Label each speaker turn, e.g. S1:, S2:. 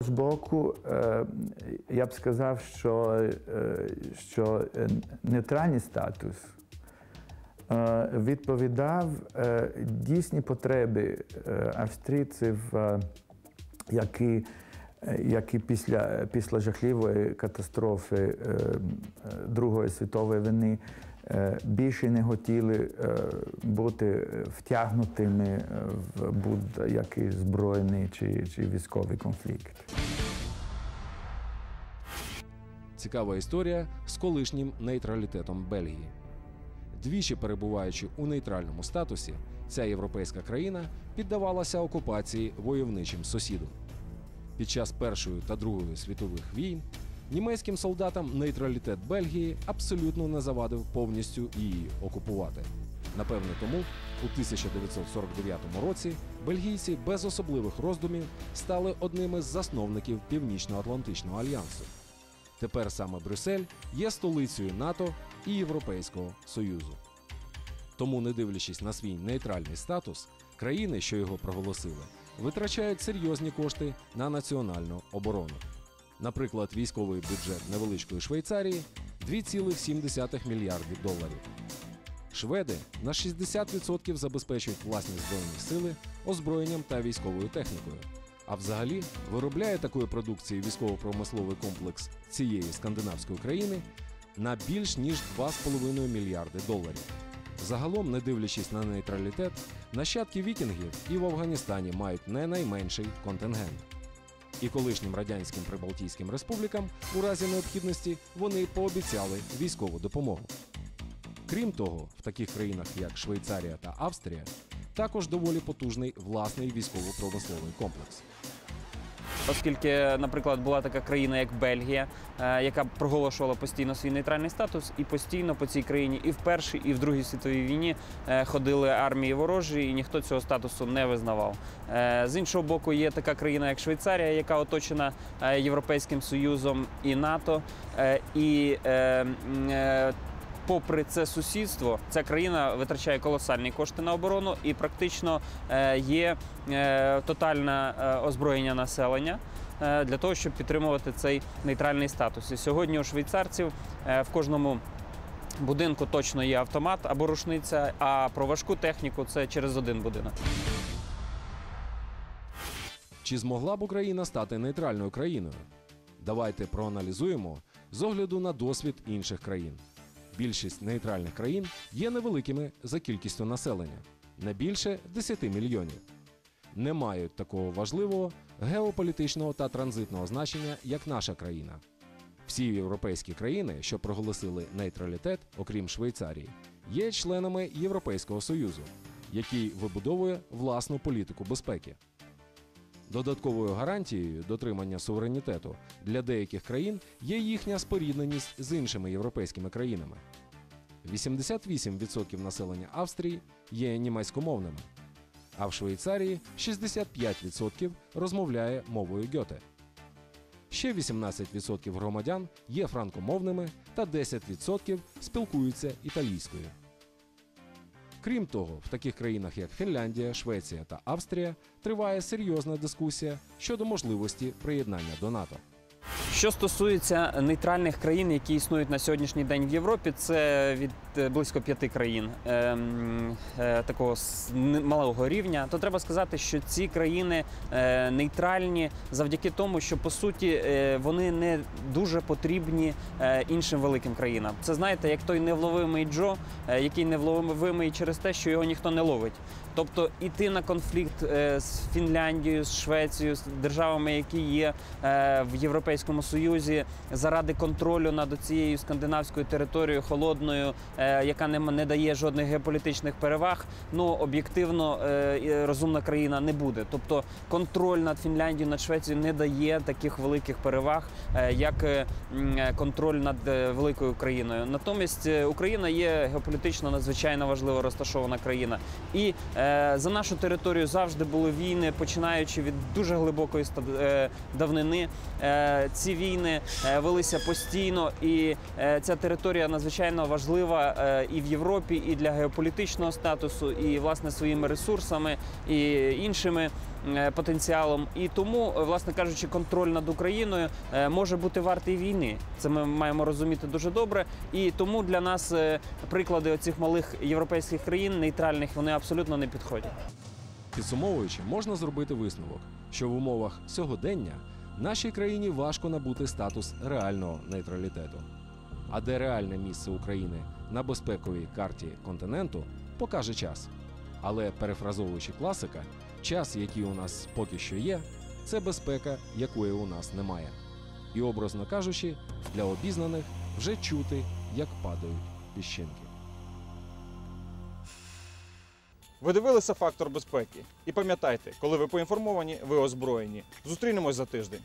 S1: З боку, е, я б сказав, що, е, що е, нейтральний статус відповідав дійсні потреби австрійців, які, які після, після жахливої катастрофи Другої світової війни більше не хотіли е, бути втягнутими е, в будь-який збройний чи, чи військовий конфлікт.
S2: Цікава історія з колишнім нейтралітетом Бельгії. Двічі перебуваючи у нейтральному статусі, ця європейська країна піддавалася окупації войовничим сусідом. Під час Першої та Другої світових війн німецьким солдатам нейтралітет Бельгії абсолютно не завадив повністю її окупувати. Напевне, тому у 1949 році бельгійці без особливих роздумів стали одними з засновників Північно-Атлантичного альянсу. Тепер саме Брюссель є столицею НАТО і Європейського Союзу. Тому, не дивлячись на свій нейтральний статус, країни, що його проголосили, витрачають серйозні кошти на національну оборону. Наприклад, військовий бюджет невеличкої Швейцарії 2,7 мільярдів доларів. Шведи на 60% забезпечують власні збройні сили озброєнням та військовою технікою. А взагалі виробляє такої продукції військово-промисловий комплекс цієї скандинавської країни на більш ніж 2,5 мільярди доларів. Загалом, не дивлячись на нейтралітет, нащадки вікінгів і в Афганістані мають не найменший контингент. І колишнім радянським прибалтійським республікам у разі необхідності вони пообіцяли військову допомогу. Крім того, в таких країнах, як Швейцарія та Австрія, також доволі потужний власний військово-промисловий комплекс.
S3: Оскільки, наприклад, була така країна, як Бельгія, е, яка проголошувала постійно свій нейтральний статус, і постійно по цій країні і в Першій, і в Другій світовій війні е, ходили армії ворожі, і ніхто цього статусу не визнавав. Е, З іншого боку, є така країна, як Швейцарія, яка оточена Європейським Союзом і НАТО. І попри це сусідство, ця країна витрачає колосальні кошти на оборону і практично е, є е, тотальне е, озброєння населення. Для того щоб підтримувати цей нейтральний статус, і сьогодні у швейцарців в кожному будинку точно є автомат або рушниця. А про важку техніку це через один будинок.
S2: Чи змогла б Україна стати нейтральною країною? Давайте проаналізуємо з огляду на досвід інших країн. Більшість нейтральних країн є невеликими за кількістю населення не більше 10 мільйонів. Не мають такого важливого геополітичного та транзитного значення, як наша країна. Всі європейські країни, що проголосили нейтралітет, окрім Швейцарії, є членами Європейського Союзу, який вибудовує власну політику безпеки. Додатковою гарантією дотримання суверенітету для деяких країн є їхня спорідненість з іншими європейськими країнами. 88% населення Австрії є німецькомовними, а в Швейцарії 65% розмовляє мовою Гьоте. Ще 18% громадян є франкомовними та 10% спілкуються італійською. Крім того, в таких країнах, як Фінляндія, Швеція та Австрія, триває серйозна дискусія щодо можливості приєднання до НАТО.
S3: Що стосується нейтральних країн, які існують на сьогоднішній день в Європі, це від е, близько п'яти країн ем, е, такого малого рівня, то треба сказати, що ці країни е, нейтральні завдяки тому, що по суті е, вони не дуже потрібні е, іншим великим країнам. Це знаєте, як той невловимий Джо, е, який невловимий через те, що його ніхто не ловить. Тобто іти на конфлікт е, з Фінляндією, з Швецією, з державами, які є е, в Європейському Союзі, заради контролю над цією скандинавською територією холодною, е, яка не, не дає жодних геополітичних переваг. Ну об'єктивно е, розумна країна не буде. Тобто контроль над Фінляндією, над Швецією не дає таких великих переваг, е, як контроль над великою країною. Натомість Україна є геополітично надзвичайно важливо розташована країна. І за нашу територію завжди були війни, починаючи від дуже глибокої давнини. Ці війни е, велися постійно, і е, ця територія надзвичайно важлива е, і в Європі, і для геополітичного статусу, і власне своїми ресурсами і іншими потенціалом. І тому, власне кажучи, контроль над Україною може бути вартий війни. Це ми маємо розуміти дуже добре. І тому для нас приклади оцих малих європейських країн нейтральних вони абсолютно не підходять.
S2: Підсумовуючи, можна зробити висновок, що в умовах сьогодення нашій країні важко набути статус реального нейтралітету. А де реальне місце України на безпековій карті континенту, покаже час. Але перефразовуючи класика, час, який у нас поки що є, це безпека, якої у нас немає. І образно кажучи, для обізнаних вже чути, як падають піщинки.
S4: Ви дивилися фактор безпеки. І пам'ятайте, коли ви поінформовані, ви озброєні. Зустрінемось за тиждень.